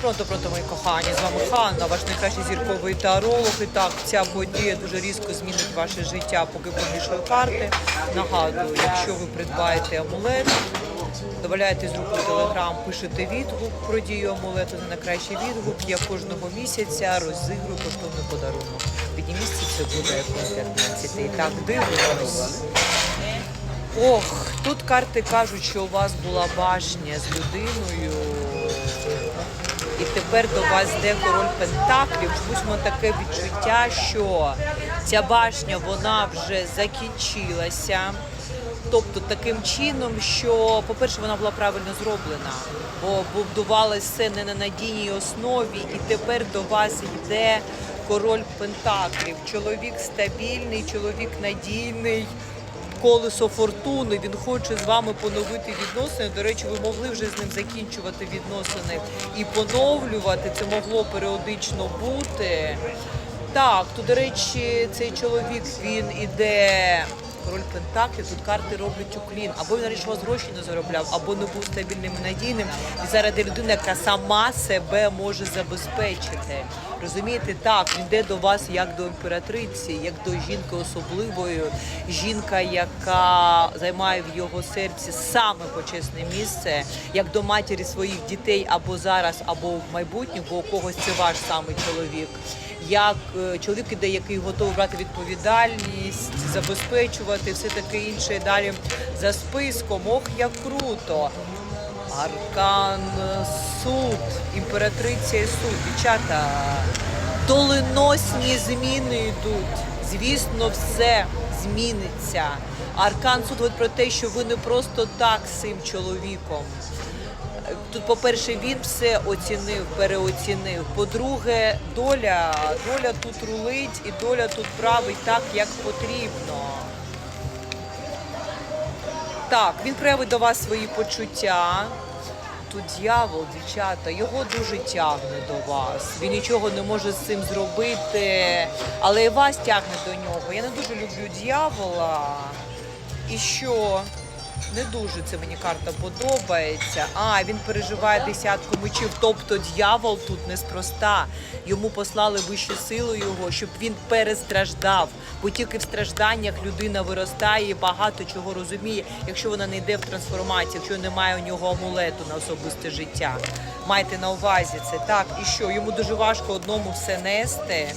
Пронто, пронто, мої кохані, з вами Ханна, ваш найкращий зірковий таролог. І так, ця подія дуже різко змінить ваше життя, поки помішую карти. Нагадую, якщо ви придбаєте амулет, додаєте з руку телеграм, пишете відгук про дію амулету на найкращий відгук. Я кожного місяця розігрую коштовний подарунок. Піднімісті це буде по 15. І так, дивимось. Ох, тут карти кажуть, що у вас була башня з людиною. І тепер до вас йде король Пентаклів. Воно таке відчуття, що ця башня вона вже закінчилася. Тобто таким чином, що, по-перше, вона була правильно зроблена, бо будувалося все не на надійній основі, і тепер до вас йде король Пентаклів. Чоловік стабільний, чоловік надійний колесо фортуни. Він хоче з вами поновити відносини. До речі, ви могли вже з ним закінчувати відносини і поновлювати. Це могло періодично бути. Так, то до речі, цей чоловік він іде. Король Пентаклів, тут карти роблять уклін. Або він раніше гроші не заробляв, або не був стабільним і надійним. І зараз йде людина, яка сама себе може забезпечити. Розумієте, так, він йде до вас як до імператриці, як до жінки особливої, жінка, яка займає в його серці саме почесне місце, як до матері своїх дітей або зараз, або в майбутньому, бо у когось це ваш самий чоловік. Як е, чоловік іде, який готовий брати відповідальність, забезпечувати все таке інше і далі за списком. Ох, як круто! Аркан суд, імператриця і суд. Дівчата, доленосні зміни йдуть. Звісно, все зміниться. Аркан суд про те, що ви не просто так з цим чоловіком. Тут, по-перше, він все оцінив, переоцінив. По-друге, доля, доля тут рулить і доля тут править так, як потрібно. Так, він проявить до вас свої почуття. Тут дьявол, дівчата, його дуже тягне до вас. Він нічого не може з цим зробити, але і вас тягне до нього. Я не дуже люблю дьявола. І що? Не дуже це мені карта подобається. А, він переживає десятку мечів. Тобто дьявол тут неспроста. Йому послали вищу силу його, щоб він перестраждав. Бо тільки в стражданнях людина виростає і багато чого розуміє, якщо вона не йде в трансформацію, якщо немає у нього амулету на особисте життя. Майте на увазі це так. І що йому дуже важко одному все нести.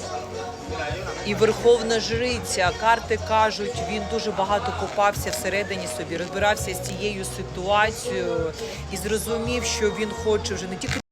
І Верховна Жриця, карти кажуть, він дуже багато копався всередині собі, розбирався з цією ситуацією і зрозумів, що він хоче вже не тільки